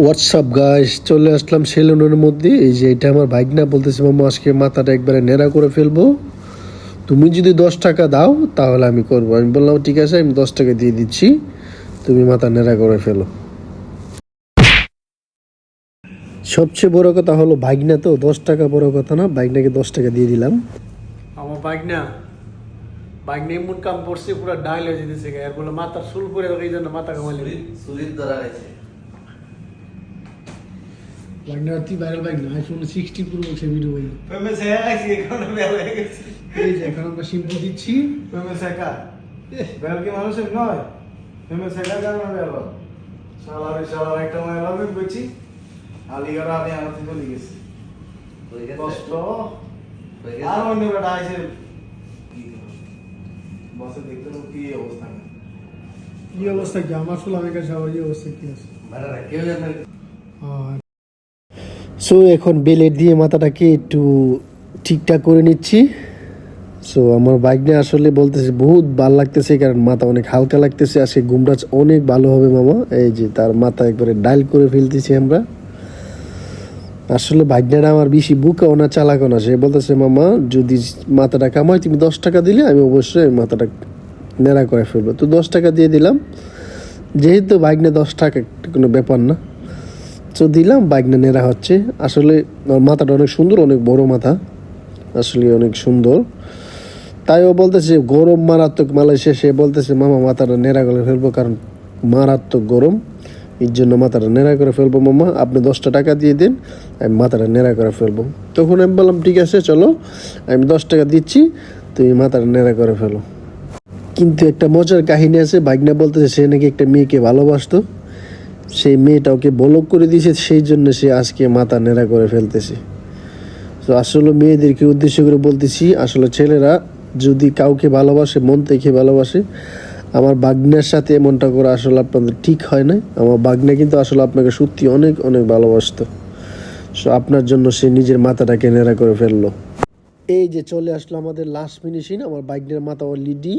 WhatsApp guys চলে আসলাম সেলুনের মধ্যে। এই যে এটা আমার বাইক না বলতেছে মামা আজকে মাথাটা একবারে নেড়া করে ফেলব। তুমি যদি দশ টাকা দাও তাহলে আমি করব। আমি বললাম ঠিক আছে আমি দশ টাকা দিয়ে দিচ্ছি। তুমি মাথা নেড়া করে ফেলো। সবচেয়ে বড় কথা হলো বাইকনা তো দশ টাকা বড় কথা না বাইকনাকে দশ টাকা দিয়ে দিলাম। আমার বাইক না বাইক নিয়ে এমন কাম পড়ছে পুরো ডাইল হয়ে যেতেছে এর বলে মাথার চুল পরে এই জন্য মাথা কামাইলে সুরিত ধরা গেছে। অতি ভাইরাল বাইক না আইফোন সিক্সটি প্রো সে ভিডিও বাইক এই যে এখন আমরা শিম্পু দিচ্ছি। ফেমাস একা বেল কি মানুষের নয়? ফেমাস একা কারণ বেল সালারে সালার একটা মাইল আমি বুঝছি আলিগড় আমি আমাদের চলে গেছি। কষ্ট। আর অন্য বেটা আছে বসে দেখতে কি অবস্থা। কি অবস্থা কি? আমার চুল আমার কাছে আবার এই অবস্থা কি আছে? কেউ জানে আর সো এখন বেলেট দিয়ে মাথাটাকে একটু ঠিকঠাক করে নিচ্ছি। সো আমার বাইক নিয়ে আসলে বলতেছে বহুত ভালো লাগতেছে কারণ মাথা অনেক হালকা লাগতেছে। আজকে গুমরাজ অনেক ভালো হবে মামা। এই যে তার মাথা একবারে ডাইল করে ফেলতেছি আমরা। আসলে ভাগ্যটা আমার বেশি বুকাও না, চালাকও না। সে বলতেছে, মামা, যদি মাথাটা কামাই, তুমি দশ টাকা দিলে আমি অবশ্যই মাথাটা নেড়া করে ফেলব। তো দশ টাকা দিয়ে দিলাম। যেহেতু ভাগ্নে দশ টাকা, কোনো ব্যাপার না। তো দিলাম বাইকনা নেড়া হচ্ছে। আসলে ওর মাথাটা অনেক সুন্দর, অনেক বড় মাথা। আসলে অনেক সুন্দর। তাই ও বলতেছে, গরম মারাত্মক মালয়েশিয়া। সে বলতেছে, মামা, মাথাটা নেড়া করে ফেলব, কারণ মারাত্মক গরম। এর জন্য মাথাটা নেড়া করে ফেলব, মামা। আপনি দশটা টাকা দিয়ে দিন, আমি মাথাটা নেড়া করে ফেলব। তখন আমি বললাম, ঠিক আছে, চলো, আমি দশ টাকা দিচ্ছি, তুমি মাথাটা নেড়া করে ফেলো। কিন্তু একটা মজার কাহিনী আছে বাইকনা বলতেছে, সে নাকি একটা মেয়েকে ভালোবাসতো। সেই মেয়েটা ওকে বলক করে দিয়েছে, সেই জন্য সে আজকে মাথা নেড়া করে ফেলতেছে। তো আসলে মেয়েদেরকে উদ্দেশ্য করে বলতেছি, আসলে ছেলেরা যদি কাউকে ভালোবাসে, মন থেকে ভালোবাসে, আমার বাগনার সাথে এমনটা করে আসলে আপনাদের ঠিক হয় না আমার বাগনা কিন্তু আসলে আপনাকে সত্যি অনেক অনেক ভালোবাসতো। সো আপনার জন্য সে নিজের মাথাটাকে নেড়া করে ফেলল। এই যে চলে আসলো আমাদের লাস্ট ফিনিশিং আমার বাইকনের মাথা অলরেডি